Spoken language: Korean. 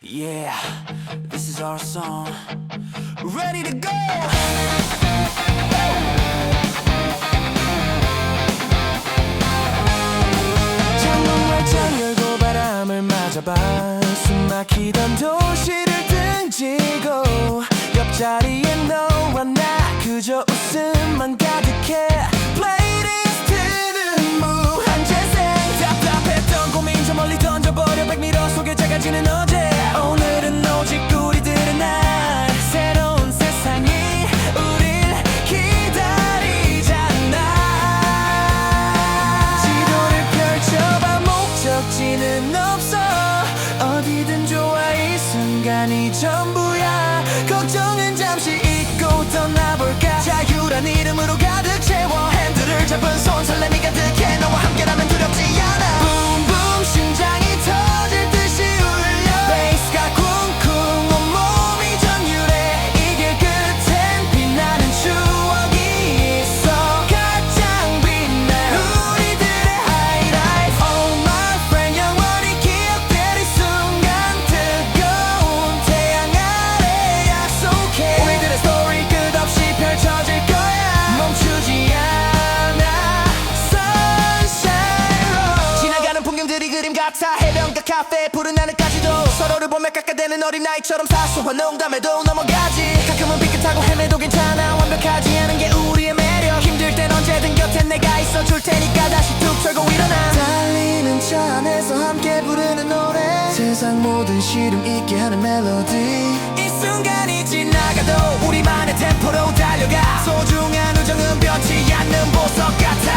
Yeah, this is our song. Ready to go! 창문 활짝 열고 바람을 맞아봐 숨 막히던 도시를 등지고 옆자리에 너와 나 그저 웃음만 가득해 어디든 좋아 이 순간이 전부야. 걱정은 잠시 잊고 떠나볼까 같아 해변가 카페 푸른 하늘까지도 서로를 보며 깎아대는 어린아이처럼 사소한 농담에도 넘어가지. 가끔은 삐끗하고 헤매도 괜찮아 완벽하지 않은 게 우리의 매력. 힘들 땐 언제든 곁에 내가 있어 줄 테니까 다시 툭 털고 일어나. 달리는 차 안에서 함께 부르는 노래. 세상 모든 시름 있게 하는 멜로디. 이 순간이 지나가도 우리만의 템포로 달려가. 소중한 우정은 변치 않는 보석 같아